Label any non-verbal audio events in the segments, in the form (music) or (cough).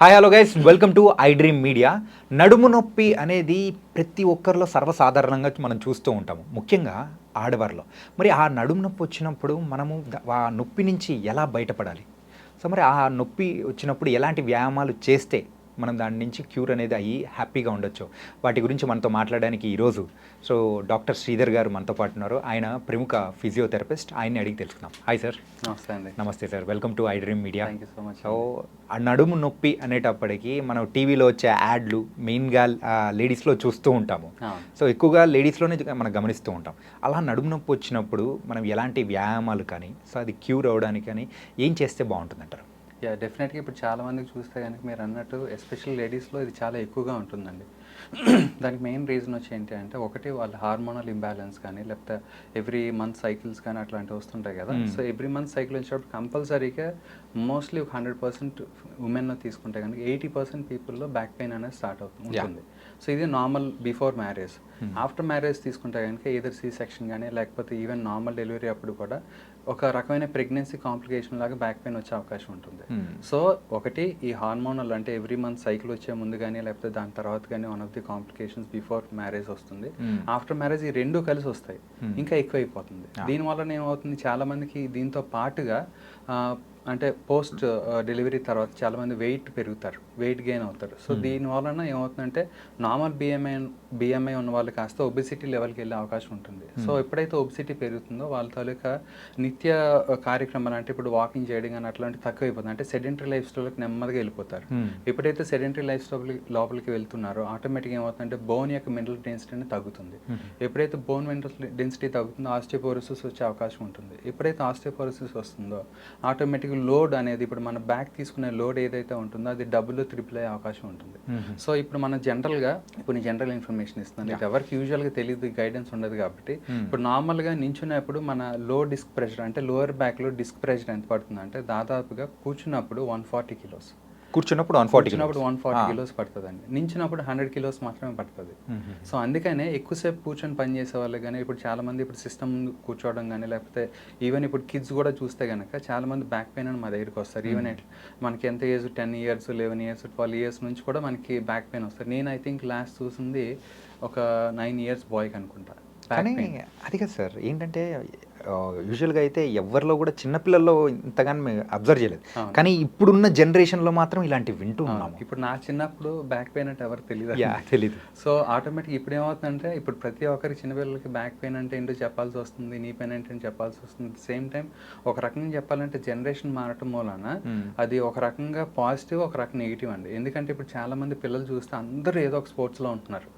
Hi hello guys welcome to I Dream Media నడుము నొప్పి అనేది ప్రతి ఒక్కరిలో సర్వసాధారణంగా మనం చూస్తూ ఉంటాము. ముఖ్యంగా ఆడవారిలో. మరి ఆ నడుము నొప్పి వచ్చినప్పుడు మనము ఆ నొప్పి నుంచి ఎలా బయటపడాలి? సో మరి ఆ నొప్పి వచ్చినప్పుడు ఎలాంటి వ్యాయామాలు చేస్తే మనం దాని నుంచి క్యూర్ అనేది అయ్యి హ్యాపీగా ఉండొచ్చు. వాటి గురించి మనతో మాట్లాడడానికి ఈరోజు సో డాక్టర్ శ్రీధర్ గారు మనతో పాటు ఉన్నారు. ఆయన ప్రముఖ ఫిజియోథెరపిస్ట్. ఆయన్ని అడిగి తెలుసుకుందాం. Hi sir. నమస్తే అండి. నమస్తే sir. Welcome to I Dream Media. So much so ఆ నడుము నొప్పి అనేటప్పటికి మనం టీవీలో వచ్చే యాడ్లు మెయిన్గా లేడీస్లో చూస్తూ ఉంటాము. సో ఎక్కువగా లేడీస్లోనే మనం గమనిస్తూ ఉంటాం. అలా నడుము నొప్పి వచ్చినప్పుడు మనం ఎలాంటి వ్యాయామాలు కానీ సో అది క్యూర్ అవ్వడానికి కానీ ఏం చేస్తే బాగుంటుందంటారు? యా డెఫినెట్గా ఇప్పుడు చాలా మందికి చూస్తే కనుక మీరు అన్నట్టు ఎస్పెషల్ లేడీస్లో ఇది చాలా ఎక్కువగా ఉంటుందండి (clears throat) దానికి మెయిన్ రీజన్ వచ్చి ఏంటి అంటే ఒకటి వాళ్ళ హార్మోనల్ ఇంబ్యాలెన్స్ కానీ లేకపోతే ఎవ్రీ మంత్ సైకిల్స్ కానీ అట్లాంటివి వస్తుంటాయి కదా. సో ఎవ్రీ మంత్ సైకిల్ వచ్చినప్పుడు కంపల్సరీగా మోస్ట్లీ ఒక హండ్రెడ్ పర్సెంట్ ఉమెన్లో తీసుకుంటే కనుక ఎయిటీ పర్సెంట్ పీపుల్లో బ్యాక్ పెయిన్ అనేది స్టార్ట్ అవుతుంది. ఉంటుంది సో ఇది normal before marriage. After marriage తీసుకుంటే కనుక ఏదర్ సి సెక్షన్ కానీ లేకపోతే ఈవెన్ నార్మల్ డెలివరీ అప్పుడు కూడా ఒక రకమైన ప్రెగ్నెన్సీ కాంప్లికేషన్ లాగా బ్యాక్ పెయిన్ వచ్చే అవకాశం ఉంటుంది Hmm. సో ఒకటి ఈ హార్మోనల్ అంటే ఎవ్రీ మంత్ సైకిల్ వచ్చే ముందు కానీ లేకపోతే దాని తర్వాత కానీ one of the complications before marriage వస్తుంది Hmm. ఆఫ్టర్ మ్యారేజ్ ఈ రెండు కలిసి వస్తాయి Hmm. ఇంకా ఎక్కువ అయిపోతుంది Ah. దీనివల్ల ఏమవుతుంది చాలా మందికి దీంతో పాటుగా ఆ, అంటే పోస్ట్ డెలివరీ తర్వాత చాలా మంది వెయిట్ పెరుగుతారు వెయిట్ గెయిన్ అవుతారు సో Hmm. దీని వలన ఏమవుతుందంటే నార్మల్ బిఎంఐ బిఎంఐ ఉన్న వాళ్ళు కాస్త ఒబిసిటీ లెవెల్కి వెళ్ళే అవకాశం ఉంటుంది సో Hmm. ఎప్పుడైతే ఒబిసిటీ పెరుగుతుందో వాళ్ళ తాలూకా నిత్య కార్యక్రమాలు అంటే ఇప్పుడు వాకింగ్ చేయడం కానీ అట్లాంటి తక్కువ అయిపోతుంది అంటే సెడెంటరీ లైఫ్ స్టైల్కి నెమ్మదిగా వెళ్ళిపోతారు Hmm. ఎప్పుడైతే సెడెంటరీ లైఫ్ స్టైల్ లోపలికి వెళ్తున్నారో ఆటోమేటిక్గా ఏమవుతుందంటే బోన్ యొక్క మినరల్ డెన్సిటీ తగ్గుతుంది. ఎప్పుడైతే బోన్ మినరల్ డెన్సిటీ తగ్గుతుందో ఆస్టియోపోరోసిస్ వచ్చే అవకాశం ఉంటుంది ఎప్పుడైతే ఆస్టియోపోరోసిస్ వస్తుందో ఆటోమేటిక్ లోడ్ అనేది ఇప్పుడు మన బ్యాక్ తీసుకునే లోడ్ ఏదైతే ఉంటుందో అది డబుల్ త్రిపుల్ అయ్యే అవకాశం ఉంటుంది. సో ఇప్పుడు మనం జనరల్గా ఇప్పుడు జనరల్ ఇన్ఫర్మేషన్ ఇస్తున్నాను. ఇది ఎవరికి యూజువల్గా తెలియదు గైడెన్స్ ఉండదు కాబట్టి. ఇప్పుడు నార్మల్గా నించున్నప్పుడు మన లో డిస్క్ ప్రెషర్ అంటే లోవర్ బ్యాక్లో డిస్క్ ప్రెషర్ ఎంత పడుతుంది అంటే దాదాపుగా కూర్చున్నప్పుడు వన్ ఫార్టీ కిలోస్ కూర్చున్నప్పుడు వన్ ఫార్టీ కూర్చున్నప్పుడు వన్ ఫార్టీ కిలోస్ పడుతుందండి. నించినప్పుడు హండ్రెడ్ కిలోస్ మాత్రమే పడుతుంది. సో అందుకనే ఎక్కువసేపు కూర్చొని పని చేసే వాళ్ళు కానీ ఇప్పుడు చాలా మంది ఇప్పుడు సిస్టమ్ కూర్చోవడం కానీ లేకపోతే ఈవెన్ ఇప్పుడు కిడ్స్ కూడా చూస్తే కనుక చాలా మంది బ్యాక్ పెయిన్ అని మా దగ్గరికి వస్తారు. ఈవెన్ మనకి ఎంత age ten years eleven years twelve years నుంచి కూడా మనకి బ్యాక్ పెయిన్ వస్తారు నేను ఐ థింక్ లాస్ట్ చూసింది ఒక నైన్ ఇయర్స్ బాయ్కి అనుకుంటా. కానీ అది కదా సార్. ఏంటంటే యూజువల్గా అయితే ఎవరిలో కూడా చిన్నపిల్లల్లో ఇంతగానో మేము అబ్జర్వ్ చేయలేదు. కానీ ఇప్పుడున్న జనరేషన్లో మాత్రం ఇలాంటివి వింటూ ఉన్నాము. ఇప్పుడు నా చిన్నప్పుడు బ్యాక్ పెయిన్ అంటే ఎవరు తెలియదు యా తెలీదు. సో ఆటోమేటిక్ ఇప్పుడు ఏమవుతుందంటే ఇప్పుడు ప్రతి ఒక్కరికి చిన్నపిల్లలకి బ్యాక్ పెయిన్ అంటే ఏంటో చెప్పాల్సి వస్తుంది నీ పెయిన్ అంటే చెప్పాల్సి వస్తుంది. సేమ్ టైం ఒక రకంగా చెప్పాలంటే జనరేషన్ మారటం మూలన. అది ఒక రకంగా పాజిటివ్ ఒక రకం నెగిటివ్ అండి. ఎందుకంటే ఇప్పుడు చాలా మంది పిల్లలు చూస్తే అందరూ ఏదో ఒక స్పోర్ట్స్లో ఉంటున్నారు.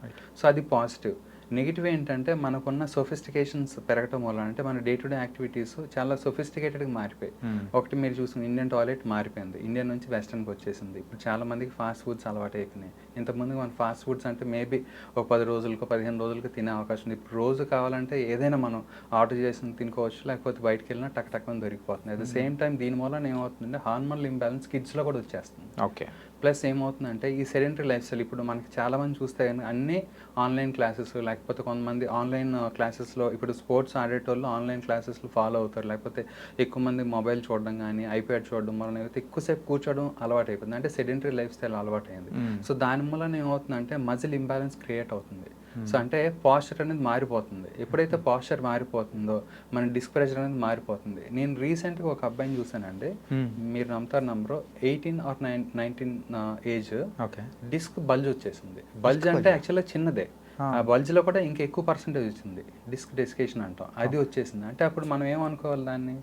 సో అది పాజిటివ్. నెగిటివ్ ఏంటంటే మనకున్న సొఫిస్టికేషన్స్ పెరగటం వల్ల అంటే మన డే టు డే యాక్టివిటీస్ చాలా సొఫిస్టికేటెడ్గా మారిపోయాయి. Hmm. ఒకటి మీరు చూసిన ఇండియన్ టాయిలెట్ మారిపోయింది. ఇండియన్ నుంచి వెస్టర్న్కి వచ్చేసింది. ఇప్పుడు చాలా మందికి ఫాస్ట్ ఫుడ్స్ అలవాటు అయిపోయినాయి. ఇంతకుముందు మన ఫాస్ట్ ఫుడ్స్ అంటే మేబీ ఒక పది రోజులకు పదిహేను రోజులకు తినే అవకాశం ఉంది. ఇప్పుడు రోజు కావాలంటే ఏదైనా మనం ఆర్డర్ చేసి తినుకోవచ్చు లేకపోతే బయటకు వెళ్ళినా టక్ టక్ అని దొరికిపోతుంది. అట్ ద సేమ్ టైం దీని వల్ల ఏమవుతుందంటే హార్మోనల్ ఇంబ్యాలెన్స్ కిడ్స్లో కూడా వచ్చేస్తుంది. ఓకే ప్లస్ ఏమవుతుందంటే ఈ సెడెంటరీ లైఫ్ స్టైల్ ఇప్పుడు మనకి చాలా మంది చూస్తే కానీ అన్ని ఆన్లైన్ క్లాసెస్ లేకపోతే కొంతమంది ఆన్లైన్ క్లాసెస్లో ఇప్పుడు స్పోర్ట్స్ ఆడేటోళ్ళు ఆన్లైన్ క్లాసెస్లో ఫాలో అవుతారు. లేకపోతే ఎక్కువ మంది మొబైల్ చూడడం కానీ ఐప్యాడ్ చూడడం వలన అయితే ఎక్కువసేపు కూర్చోవడం అలవాటు అయిపోతుంది అంటే సెడెంటరీ లైఫ్ స్టైల్ అలవాటు అయింది. సో దాని వలన ఏమవుతుందంటే మజిల్ ఇంబ్యాలెన్స్ క్రియేట్ అవుతుంది. సో అంటే పాస్చర్ అనేది మారిపోతుంది. ఎప్పుడైతే పాస్చర్ మారిపోతుందో మన డిస్క్ ప్రెషర్ అనేది మారిపోతుంది. నేను రీసెంట్గా ఒక అబ్బాయిని చూసానండి Hmm. మీరు నమ్ముతారు number eighteen or nine nineteen age okay disc bulge వచ్చేసింది. బల్జ్ అంటే యాక్చువల్గా చిన్నదే. Ah. ఆ బల్జ్లో కూడా ఇంకా ఎక్కువ పర్సెంటేజ్ వచ్చింది. డిస్క్ డెస్కేషన్ అంటాం. అది వచ్చేసింది. అంటే అప్పుడు మనం ఏమనుకోవాలి దాన్ని?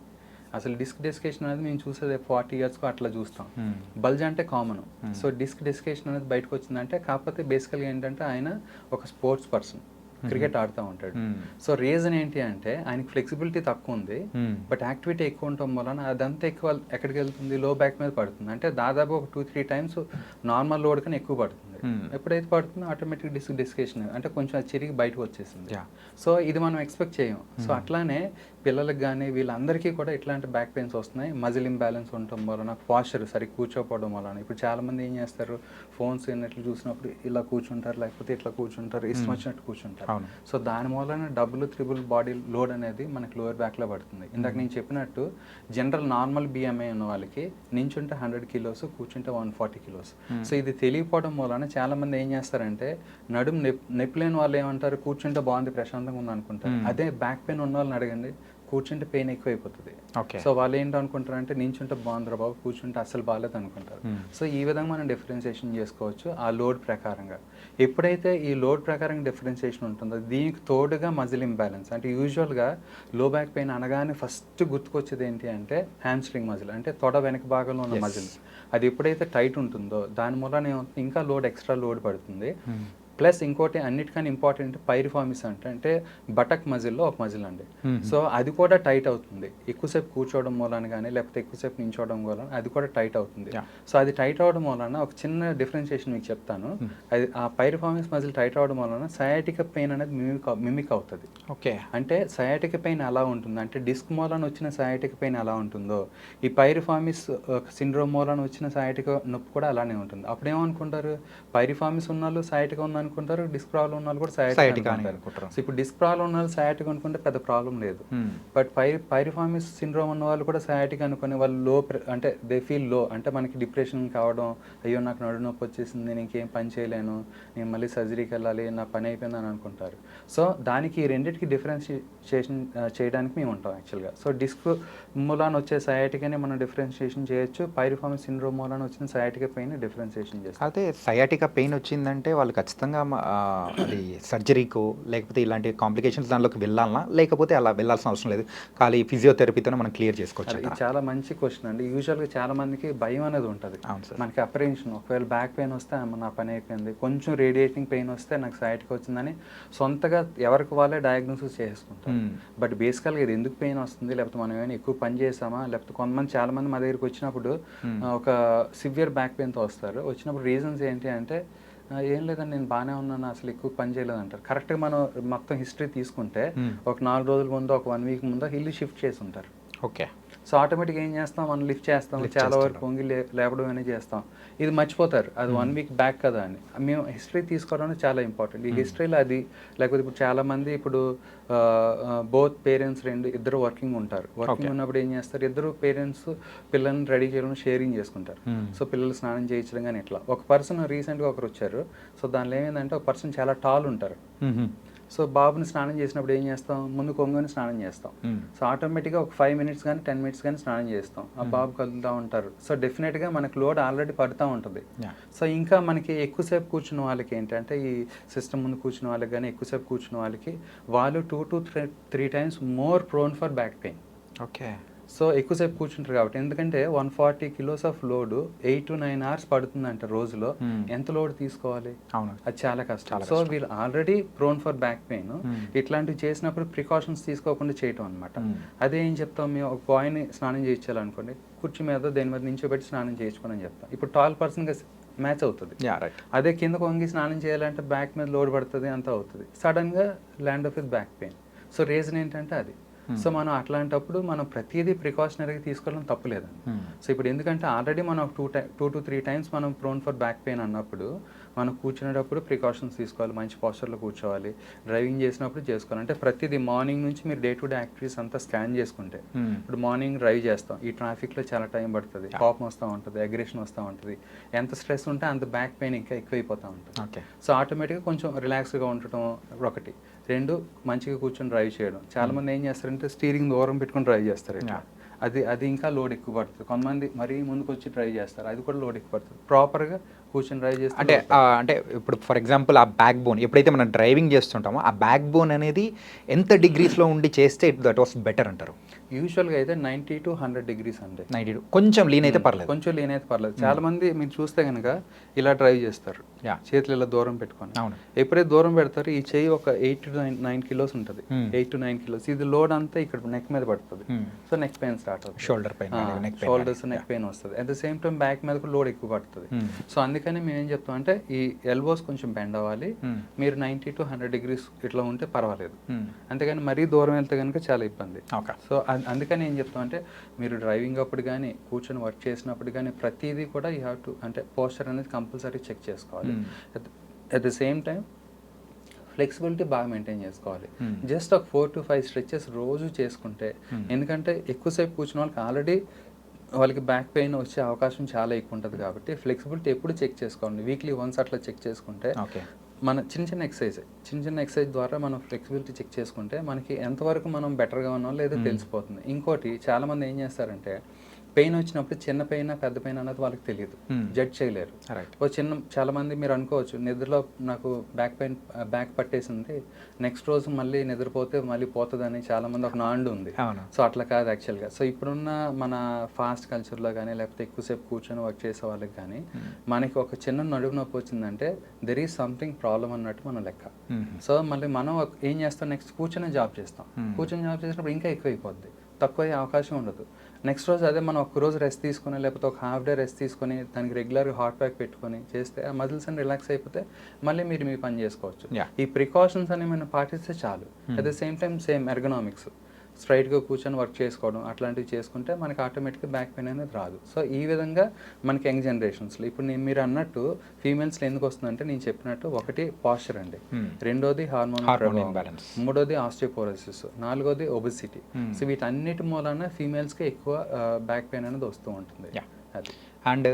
అసలు డిస్క్ డెస్కేషన్ అనేది మేము చూసేది ఫార్టీ ఇయర్స్కి అట్లా చూస్తాం. బల్జ్ అంటే కామన్. సో డిస్క్ డెస్కేషన్ అనేది బయటకు వచ్చిందంటే కాకపోతే బేసికల్గా ఏంటంటే ఆయన ఒక స్పోర్ట్స్ పర్సన్ క్రికెట్ ఆడుతూ ఉంటాడు. సో రీజన్ ఏంటి అంటే ఆయనకి ఫ్లెక్సిబిలిటీ తక్కువ ఉంది. బట్ యాక్టివిటీ ఎక్కువ ఉండటం వలన అదంతా ఎక్కువ ఎక్కడికి వెళ్తుంది? లో బ్యాక్ మీద పడుతుంది. అంటే దాదాపు ఒక two three times normal load కన్నా ఎక్కువ పడుతుంది. ఎప్పుడైతే పడుతుందో ఆటోమేటిక్ డిస్క్ డిస్కేషన్ అంటే కొంచెం అది చిరిగి బయటకు వచ్చేసింది. సో ఇది మనం ఎక్స్పెక్ట్ చేయం. సో అట్లానే పిల్లలకు కానీ వీళ్ళందరికీ కూడా ఇట్లాంటి బ్యాక్ పెయిన్స్ వస్తున్నాయి. మజిల్ ఇంబ్యాలెన్స్ ఉండటం వలన పాస్చర్ సరి కూర్చోపోవడం వలన. ఇప్పుడు చాలా మంది ఏం చేస్తారు? ఫోన్స్ ఎన్నట్లు చూసినప్పుడు ఇలా కూర్చుంటారు లేకపోతే ఇట్లా కూర్చుంటారు ఇష్టం వచ్చినట్టు కూర్చుంటారు. సో దాని మూలన డబుల్ త్రిబుల్ బాడీ లోడ్ అనేది మనకి లోవర్ బ్యాక్లో పడుతుంది. ఇందాక నేను చెప్పినట్టు జనరల్ నార్మల్ బిఎంఐ ఉన్న వాళ్ళకి నించుంటే హండ్రెడ్ కిలోస్ కూర్చుంటే వన్ ఫార్టీ కిలోస్ సో ఇది తెలియకపోవడం వలన చాలా మంది ఏం చేస్తారంటే నడుము నొప్పి నొప్పి లేని వాళ్ళు ఏమంటారు? కూర్చుంటే బాగుంది ప్రశాంతంగా ఉంది అనుకుంటారు అదే బ్యాక్ పెయిన్ ఉన్న వాళ్ళని అడగండి. కూర్చుంటే పెయిన్ ఎక్కువైపోతుంది. సో వాళ్ళు ఏంటి అనుకుంటారంటే నించుంటే బాగుందిరా బాబు కూర్చుంటే అస్సలు బాగాలేదు అనుకుంటారు. సో ఈ విధంగా మనం డిఫరెన్సియేషన్ చేసుకోవచ్చు ఆ లోడ్ ప్రకారంగా. ఎప్పుడైతే ఈ లోడ్ ప్రకారం డిఫరెన్సియేషన్ ఉంటుందో దీనికి తోడుగా మజిల్ ఇంబ్యాలెన్స్. అంటే యూజువల్గా లో బ్యాక్ పెయిన్ అనగానే ఫస్ట్ గుర్తుకొచ్చేది ఏంటి అంటే హ్యామ్స్ట్రింగ్ మజిల్ అంటే తొడ వెనక భాగంలో ఉన్న. మజిల్. అది ఎప్పుడైతే టైట్ ఉంటుందో దాని మూలన ఇంకా లోడ్ ఎక్స్ట్రా లోడ్ పడుతుంది. ప్లస్ ఇంకోటి అన్నిటికన్నా ఇంపార్టెంట్ పైరిఫార్మిస్ అంటే అంటే బటక్ మజిల్లో ఒక మజిల్ అండి. సో అది కూడా టైట్ అవుతుంది. ఎక్కువసేపు కూర్చోవడం మూలన కానీ లేకపోతే ఎక్కువసేపు నించోవడం వలన అది కూడా టైట్ అవుతుంది. సో అది టైట్ అవడం వలన ఒక చిన్న డిఫరెన్షియేషన్ మీకు చెప్తాను. అది ఆ పైరిఫార్మిస్ మజిల్ టైట్ అవడం వలన సయాటిక పెయిన్ అనేది మిమిక్ మిమిక్ అవుతుంది. ఓకే. అంటే సయాటిక పెయిన్ ఎలా ఉంటుంది. అంటే డిస్క్ మూలన వచ్చిన సయాటిక పెయిన్ ఎలా ఉంటుందో ఈ పైరిఫామిస్ సిండ్రోమ్ మూలన వచ్చిన సయాటిక నొప్పి కూడా అలానే ఉంటుంది. అప్పుడు ఏమనుకుంటారు పైరిఫామిస్ ఉన్న వాళ్ళు సయాటిక ఉంది అనుకుంటారు డిస్క్ ప్రాబ్లం ఉన్న వాళ్ళు కూడా సయాటిక అని అనుకుంటారు. సో ఇప్పుడు డిస్క్ ప్రాబ్లం ఉన్న వాళ్ళు సయాటిక అనుకుంటే పెద్ద ప్రాబ్లం లేదు. బట్ పై పైరిఫామిస్ సిండ్రోమ్ ఉన్న వాళ్ళు కూడా సయాటిక్ అనుకుని వాళ్ళు లో అంటే దే ఫీల్లో అంటే మనకి డిప్రెషన్ కావడం అయ్యో నాకు నడు నొప్పి వచ్చేసింది నేను ఇంకేం పని చేయలేను నేను మళ్ళీ సర్జరీకి వెళ్ళాలి నా పని అయిపోయింది అని అనుకుంటారు. సో దానికి ఈ రెండింటికి డిఫరెన్షియేషన్ చేయడానికి మేము ఉంటాం యాక్చువల్గా సో డిస్క్ మూలాన వచ్చే సయాటికని మనం డిఫరెన్షియేషన్ చేయొచ్చు. పైరిఫామిస్ సిండ్రోమ్ మూలాన వచ్చిన సయాటిక పైన డిఫరెన్షియేషన్ చేస్తాం. అదే సయాటికా పెయిన్ వచ్చిందంటే వాళ్ళు ఖచ్చితంగా ఆ, అది సర్జరీకో లేకపోతే ఇలాంటి కాంప్లికేషన్స్ దానిలోకి వెళ్ళాలనా లేకపోతే అలా వెళ్ళాల్సిన అవసరం లేదు. ఖాళీ ఫిజియోథెరపీతోనే మనం క్లియర్ చేసుకోవచ్చు? చాలా మంచి క్వశ్చన్ అండి. యూజువల్గా చాలా మందికి భయం అనేది ఉంటుంది. మనకి అప్రహెన్షన్ ఒకవేళ బ్యాక్ పెయిన్ వస్తే "అమ్మ, నా పని అయిపోయింది. కొంచెం రేడియేటింగ్ పెయిన్ వస్తే నాకు సైట్కి వచ్చిందని సొంతగా ఎవరికి వాళ్ళే డయాగ్నోసిస్ చేసుకుంటారు Hmm. బట్ బేసికల్గా ఇది ఎందుకు పెయిన్ వస్తుంది? లేకపోతే మనం ఏమైనా ఎక్కువ పని చేసామా? లేకపోతే కొంతమంది చాలా మంది మా దగ్గరికి వచ్చినప్పుడు ఒక సివియర్ బ్యాక్ పెయిన్తో వస్తారు. వచ్చినప్పుడు రీజన్స్ ఏంటి అంటే "ఆ, ఏం లేదండి నేను బాగానే ఉన్నాను అసలు ఎక్కువ పని చేయలేదు అంటారు. కరెక్ట్గా మనం మొత్తం హిస్టరీ తీసుకుంటే. ఒక నాలుగు రోజుల ముందు ఒక వన్ వీక్ ముందు ఇల్లు షిఫ్ట్ చేసి ఉంటారు. ఓకే. సో ఆటోమేటిక్గా ఏం చేస్తాం? మనం లిఫ్ట్ చేస్తాం. చాలా వరకు. పొంగి లేపడం అనేది చేస్తాం. ఇది మర్చిపోతారు. అది వన్ వీక్ బ్యాక్ కదా అని. మేము హిస్టరీ తీసుకోవడం చాలా ఇంపార్టెంట్. ఈ హిస్టరీలో అది లేకపోతే ఇప్పుడు చాలా మంది ఇప్పుడు బోత్ పేరెంట్స్ రెండు ఇద్దరు వర్కింగ్ ఉంటారు. వర్కింగ్. ఉన్నప్పుడు ఏం చేస్తారు? ఇద్దరు పేరెంట్స్ పిల్లల్ని రెడీ చేయడం షేరింగ్ చేసుకుంటారు. సో పిల్లలు స్నానం చేయించడం కానీ ఇట్లా. ఒక పర్సన్ రీసెంట్గా ఒకరు వచ్చారు. సో దానిలో ఏమైందంటే ఒక పర్సన్ చాలా టాల్ ఉంటారు. సో బాబుని స్నానం చేసినప్పుడు ఏం చేస్తాం? ముందు కొంగుని స్నానం చేస్తాం. సో ఆటోమేటిక్గా ఒక ఫైవ్ మినిట్స్ కానీ టెన్ మినిట్స్ కానీ స్నానం చేస్తాం. ఆ బాబు కదులుతూ ఉంటారు. సో డెఫినెట్గా మనకు లోడ్ ఆల్రెడీ పడుతూ ఉంటుంది. సో ఇంకా మనకి ఎక్కువసేపు కూర్చున్న వాళ్ళకి ఏంటంటే ఈ సిస్టమ్ ముందు కూర్చున్న వాళ్ళకి కానీ ఎక్కువసేపు కూర్చున్న వాళ్ళకి వాళ్ళు two to three three times more prone for back pain. Okay. So ఎక్కువసేపు కూర్చుంటారు కాబట్టి. ఎందుకంటే one forty kilos of load eight to nine hours పడుతుందంట రోజులో. ఎంత లోడ్ తీసుకోవాలి? అది చాలా కష్టం. సో. వీళ్ళు already prone for back pain. ఇట్లాంటివి చేసినప్పుడు ప్రికాషన్స్ తీసుకోకుండా చేయటం అనమాట. అదే ఏం చెప్తాం? మేము ఒక బాయ్ని స్నానం చేయించాలనుకోండి కుర్చీ మీద దేని మీద నించోబెట్టి స్నానం చేయించుకోని చెప్తాం. ఇప్పుడు టాల్ పర్సన్గా మ్యాచ్ అవుతుంది. అదే కింద వంగి స్నానం చేయాలంటే బ్యాక్ మీద లోడ్ పడుతుంది అంత అవుతుంది. సడన్గా land up with back pain so reason ఏంటంటే అది. సో మనం అట్లాంటప్పుడు మనం ప్రతిదీ ప్రికాషనరీగా తీసుకోవడం తప్పులేదండి Hmm. సో ఇప్పుడు ఎందుకంటే ఆల్రెడీ మనం టూ టై టూ టు త్రీ టైమ్స్ మనం ప్రోన్ ఫర్ బ్యాక్ పెయిన్ అన్నప్పుడు మనం కూర్చునేటప్పుడు ప్రికాషన్స్ తీసుకోవాలి మంచి పోస్చర్లో కూర్చోవాలి డ్రైవింగ్ చేసినప్పుడు చేసుకోవాలి. అంటే ప్రతిదీ మార్నింగ్ నుంచి మీరు డే టు డే యాక్టివిటీస్ అంతా స్కాన్ చేసుకుంటే Hmm. ఇప్పుడు మార్నింగ్ డ్రైవ్ చేస్తాం. ఈ ట్రాఫిక్లో చాలా టైం పడుతుంది. కోపం వస్తూ ఉంటుంది అగ్రెషన్ వస్తూ ఉంటుంది. ఎంత స్ట్రెస్ ఉంటే అంత బ్యాక్ పెయిన్ ఇంకా ఎక్కువైపోతూ ఉంటుంది. సో ఆటోమేటిక్గా కొంచెం రిలాక్స్గా ఉండటం ఒకటి. రెండు మంచిగా కూర్చొని డ్రైవ్ చేయడం. చాలా మంది ఏం చేస్తారంటే స్టీరింగ్ దూరం పెట్టుకొని డ్రైవ్ చేస్తారు ఇట్లా. అది అది ఇంకా లోడ్ ఎక్కువ పడుతుంది. కొంతమంది మరీ ముందుకు వచ్చి డ్రైవ్ చేస్తారు. అది కూడా లోడ్ ఎక్కువ పడుతుంది. ప్రాపర్గా కూర్చొని డ్రైవ్ చేస్తే అంటే అంటే ఇప్పుడు ఫర్ ఎగ్జాంపుల్ ఆ బ్యాక్ బోన్ ఎప్పుడైతే మనం డ్రైవింగ్ చేస్తుంటామో ఆ బ్యాక్ బోన్ అనేది ఎంత డిగ్రీస్లో ఉండి చేస్తే దట్ వాస్ బెటర్ అంటారు? యూజువల్గా అయితే నైంటీ టు హండ్రెడ్ డిగ్రీస్ అండి. నైంటీ కొంచెం లీన్ అయితే పర్లేదు. కొంచెం లేని అయితే పర్లేదు. చాలా మంది మీరు చూస్తే కనుక ఇలా డ్రైవ్ చేస్తారు. చేతులు ఇలా దూరం పెట్టుకొని. అవును. ఎప్పుడైతే దూరం పెడతారో ఈ చెయ్యి ఒక eight to nine nine kilos ఉంటుంది. Eight to nine kilos. ఇది లోడ్ అంతా ఇక్కడ నెక్ మీద పడుతుంది. సో నెక్ పెయిన్ స్టార్ట్ అవుతుంది. షోల్డర్ పైన షోల్డర్స్ నెక్ పెయిన్ వస్తుంది. At the same time back మీద కూడా లోడ్ ఎక్కువ పడుతుంది. సో అందుకని మేము ఏం చెప్తాం అంటే ఈ ఎల్బోస్ కొంచెం బెండ్ అవ్వాలి. మీరు నైంటీ టు హండ్రెడ్ డిగ్రీస్ ఇట్లా ఉంటే పర్వాలేదు. అంతేగాని మరీ దూరం వెళ్తే కనుక చాలా ఇబ్బంది. సో అందుకని ఏం చెప్తాం అంటే మీరు డ్రైవింగ్ అప్పుడు కానీ కూర్చొని వర్క్ చేసినప్పుడు కానీ ప్రతిదీ కూడా యూ హ్యావ్ టు అంటే పోస్టర్ అనేది కంపల్సరీ చెక్ చేసుకోవాలి Hmm. At the same time flexibility బాగా మెయింటైన్ చేసుకోవాలి Hmm. జస్ట్ ఒక ఫోర్ టు ఫైవ్ స్ట్రెచెస్ రోజు చేసుకుంటే Hmm. ఎందుకంటే ఎక్కువసేపు కూర్చున్న వాళ్ళకి ఆల్రెడీ వాళ్ళకి బ్యాక్ పెయిన్ వచ్చే అవకాశం చాలా ఎక్కువ ఉంటుంది కాబట్టి ఫ్లెక్సిబిలిటీ ఎప్పుడు చెక్ చేసుకోండి వీక్లీ వన్స్ అట్లా చెక్ చేసుకుంటే ఓకే మన చిన్న చిన్న ఎక్సర్సైజ్ చిన్న చిన్న ఎక్సర్సైజ్ ద్వారా మనం ఫ్లెక్సిబిలిటీ చెక్ చేసుకుంటే మనకి ఎంతవరకు మనం బెటర్గా ఉన్నాం లేదో తెలిసిపోతుంది. ఇంకోటి చాలా మంది ఏం చేస్తారంటే పెయిన్ వచ్చినప్పుడు చిన్న పెయిన్ పెద్ద పెయిన్ అన్నది వాళ్ళకి తెలియదు. జడ్జ్ చేయలేరు. ఓ చిన్న చాలా మంది మీరు అనుకోవచ్చు నిద్రలో నాకు బ్యాక్ పెయిన్ బ్యాక్ పట్టేసింది. నెక్స్ట్ రోజు మళ్ళీ నిద్రపోతే మళ్ళీ పోతుందని చాలా మంది ఒక నాండు ఉంది. సో అట్లా కాదు యాక్చువల్గా సో ఇప్పుడున్న మన ఫాస్ట్ కల్చర్లో కానీ లేకపోతే ఎక్కువసేపు కూర్చొని వర్క్ చేసే వాళ్ళకి కానీ మనకి ఒక చిన్న నడుము నొప్పి వచ్చిందంటే దెర్ ఈజ్ సంథింగ్ ప్రాబ్లం అన్నట్టు మన లెక్క. సో మళ్ళీ మనం ఏం చేస్తాం? నెక్స్ట్ కూర్చొని జాబ్ చేస్తాం. కూర్చొని జాబ్ చేసినప్పుడు ఇంకా ఎక్కువ అయిపోద్ది తక్కువ అయ్యే అవకాశం ఉండదు. నెక్స్ట్ రోజు అదే మనం ఒక రోజు రెస్ట్ తీసుకొని లేకపోతే ఒక హాఫ్ డే రెస్ట్ తీసుకొని దానికి రెగ్యులర్గా హాట్ ప్యాక్ పెట్టుకొని చేస్తే ఆ మజిల్స్ అని రిలాక్స్ అయిపోతే మళ్ళీ మీరు మీ పని చేసుకోవచ్చు. ఈ ప్రికాషన్స్ అని మనం పాటిస్తే చాలు. At the same time same ergonomics స్ట్రైట్గా కూర్చొని వర్క్ చేసుకోవడం అట్లాంటివి చేసుకుంటే మనకి ఆటోమేటిక్గా బ్యాక్ పెయిన్ అనేది రాదు సో ఈ విధంగా మనకి యంగ్ జనరేషన్స్లో ఇప్పుడు నేను మీరు అన్నట్టు ఫీమేల్స్లో ఎందుకు వస్తుందంటే నేను చెప్పినట్టు ఒకటి పాస్చర్ అండి. రెండోది హార్మోన్. మూడోది ఆస్టియోపోరోసిస్ నాలుగోది ఒబిసిటీ. సో వీటన్నిటి మూలన ఫీమేల్స్కి ఎక్కువ బ్యాక్ పెయిన్ అనేది వస్తూ ఉంటుంది. అది అండ్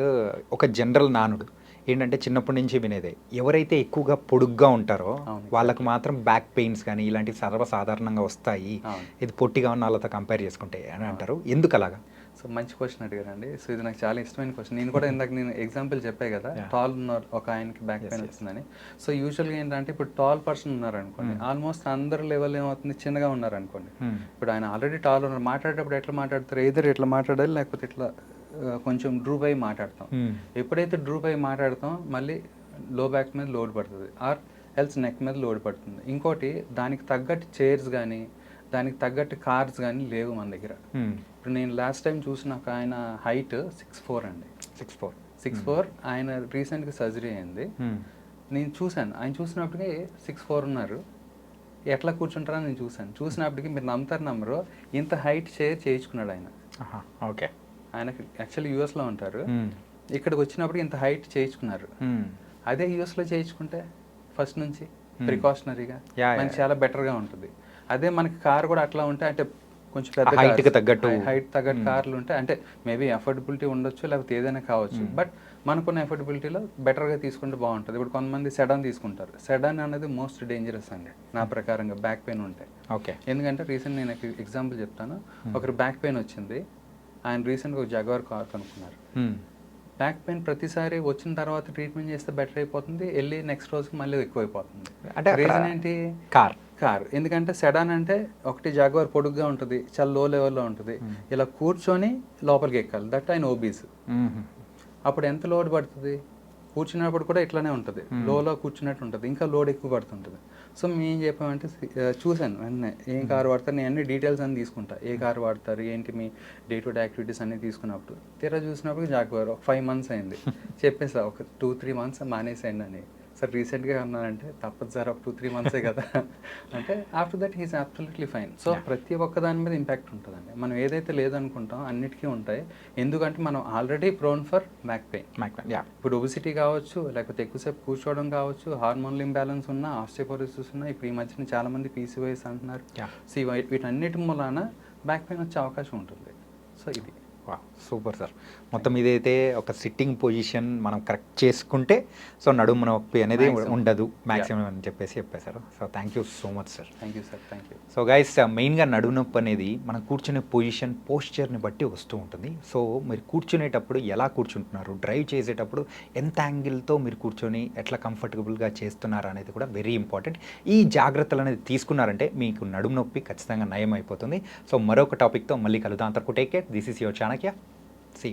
ఒక జనరల్ నానుడు ఏంటంటే చిన్నప్పటి నుంచి వినేదే. ఎవరైతే ఎక్కువగా పొడుగ్గా ఉంటారో. వాళ్ళకి మాత్రం బ్యాక్ పెయిన్స్ కానీ ఇలాంటివి సర్వసాధారణంగా వస్తాయి. ఇది పొట్టిగా ఉన్న వాళ్ళతో కంపేర్ చేసుకుంటే అని అంటారు. ఎందుకు అలాగా? సో మంచి క్వశ్చన్ అడిగారండి. సో ఇది నాకు చాలా ఇష్టమైన క్వశ్చన్ నేను కూడా ఇందాక నేను ఎగ్జాంపుల్ చెప్పే కదా. టాల్ ఉన్న ఒక ఆయనకి బ్యాక్ పెయిన్. వచ్చిందని సో యూజువల్గా ఏంటంటే ఇప్పుడు టాల్ పర్సన్ ఉన్నారనుకోండి Hmm. ఆల్మోస్ట్ అందరి లెవెల్ ఏమవుతుంది? చిన్నగా ఉన్నారనుకోండి. Hmm. ఇప్పుడు ఆయన ఆల్రెడీ టాల్ ఉన్నారు. మాట్లాడేటప్పుడు ఎట్లా మాట్లాడతారు? ఏదర్ ఇట్లా మాట్లాడాలి? లేకపోతే ఇట్లా కొంచెం డ్రూప్ అయి మాట్లాడతాం. Hmm. ఎప్పుడైతే డ్రూప్ అయి మాట్లాడతాం మళ్ళీ లో బ్యాక్ మీద లోడ్ పడుతుంది ఆర్ ఎల్స్ నెక్ మీద లోడ్ పడుతుంది. ఇంకోటి దానికి తగ్గట్టు చైర్స్ కానీ దానికి తగ్గట్టు కార్స్ కానీ లేవు మన దగ్గర. Hmm. ఇప్పుడు నేను లాస్ట్ టైం చూసిన ఒక ఆయన హైట్ సిక్స్ ఫోర్ అండి. సిక్స్ ఫోర్ సిక్స్ ఫోర్ ఆయన రీసెంట్గా సర్జరీ అయింది. నేను చూశాను. ఆయన చూసినప్పటికీ సిక్స్ ఫోర్ ఉన్నారు. ఎట్లా కూర్చుంటారని నేను చూశాను. చూసినప్పటికీ మీరు నమ్ముతారు నమ్మరు. ఇంత హైట్ షేర్ చేయించుకున్నాడు ఆయన. ఓకే ఆయనకి యాక్చువల్లీ యూఎస్లో ఉంటారు. ఇక్కడికి వచ్చినప్పుడు ఇంత హైట్ చేయించుకున్నారు. అదే యూఎస్లో చేయించుకుంటే ఫస్ట్ నుంచి. ప్రికాషనరీగా మనకి. చాలా బెటర్గా ఉంటుంది. అదే మనకి కార్ కూడా అట్లా ఉంటే అంటే కొంచెం పెద్ద తగ్గట్టు. హైట్ తగ్గట్టు. కార్లు ఉంటే అంటే మేబీ అఫోర్డబిలిటీ ఉండొచ్చు లేకపోతే ఏదైనా కావచ్చు. బట్ మనకున్న అఫోర్డబిలిటీలో బెటర్గా తీసుకుంటే బాగుంటుంది. ఇప్పుడు కొంతమంది సెడాన్ తీసుకుంటారు. సెడాన్ అనేది మోస్ట్ డేంజరస్ అండి నా ప్రకారంగా. బ్యాక్ పెయిన్ ఉంటే. ఓకే. ఎందుకంటే రీసెంట్ నేను ఎగ్జాంపుల్ చెప్తాను. ఒకరు బ్యాక్ పెయిన్ వచ్చింది. ఆయన రీసెంట్గా ఒక జగవర్ కార్ కనుక్కున్నారు. బ్యాక్ పెయిన్ ప్రతిసారి వచ్చిన తర్వాత ట్రీట్మెంట్ చేస్తే బెటర్ అయిపోతుంది వెళ్ళి నెక్స్ట్ రోజుకి మళ్ళీ ఎక్కువ అయిపోతుంది అంటే రీజన్ ఏంటి? కార్. కార్. ఎందుకంటే సెడాన్ అంటే ఒకటి జాగ్వార్ పొడుగ్గా ఉంటుంది చాలా లో లెవెల్లో ఉంటుంది. ఇలా కూర్చొని లోపలికి ఎక్కాలి. దట్ ఆయన ఓబీస్ అప్పుడు ఎంత లోడ్ పడుతుంది? కూర్చున్నప్పుడు కూడా ఇట్లానే ఉంటుంది. లోలో కూర్చున్నట్టు ఉంటుంది. ఇంకా లోడ్ ఎక్కువ పడుతుంటుంది. సో మేము చెప్పామంటే చూశాను వెంటనే ఏం కారు వాడతారు నేను అన్ని డీటెయిల్స్ అన్ని తీసుకుంటా. ఏ కారు వాడతారు ఏంటి మీ డే టు డే యాక్టివిటీస్ అన్ని తీసుకున్నప్పుడు. తీరా చూసినప్పుడు జాగ్వార్ ఒక ఫైవ్ మంత్స్ అయింది. (laughs) చెప్పేసా ఒక టూ త్రీ మంత్స్ మానేసేయండి అని. సార్ రీసెంట్గా అన్నానంటే తప్పదు సార్ ఒక టూ త్రీ మంత్సే కదా. (laughs) అంటే after that he's absolutely fine. So. ప్రతి ఒక్క దాని మీద ఇంపాక్ట్ ఉంటుందండి. మనం ఏదైతే లేదనుకుంటాం అన్నిటికీ ఉంటాయి. ఎందుకంటే మనం already prone for back pain. Yeah ఇప్పుడు ఒబిసిటీ కావచ్చు లేకపోతే ఎక్కువసేపు కూర్చోవడం కావచ్చు హార్మోనల్ ఇంబ్యాలెన్స్ ఉన్న ఆస్టియోపోరోసిస్ ఉన్న ఇప్పుడు ఈ మధ్యన చాలా మంది పీసీవైస్ అంటున్నారు. సో వీటన్నిటి మూలాన బ్యాక్ పెయిన్ వచ్చే అవకాశం ఉంటుంది. సో ఇది. Super sir. మొత్తం ఇదైతే ఒక సిట్టింగ్ పొజిషన్ మనం కరెక్ట్ చేసుకుంటే సో నడుము నొప్పి అనేది. ఉండదు మ్యాక్సిమం అని చెప్పేసి చెప్పేశారు so thank you so much sir. Thank you sir thank you so guys మెయిన్గా నడుము నొప్పి అనేది మనం కూర్చునే పొజిషన్ పోస్చర్ని బట్టి వస్తూ ఉంటుంది. సో మీరు కూర్చునేటప్పుడు ఎలా కూర్చుంటున్నారు? డ్రైవ్ చేసేటప్పుడు ఎంత యాంగిల్తో మీరు కూర్చొని ఎట్లా కంఫర్టబుల్గా చేస్తున్నారు అనేది కూడా వెరీ ఇంపార్టెంట్ ఈ జాగ్రత్తలు అనేది తీసుకున్నారంటే మీకు నడుము నొప్పి ఖచ్చితంగా నయం అయిపోతుంది సో మరొక టాపిక్తో మళ్ళీ కలుద్దాం అంతకు take care this is your Chanakya C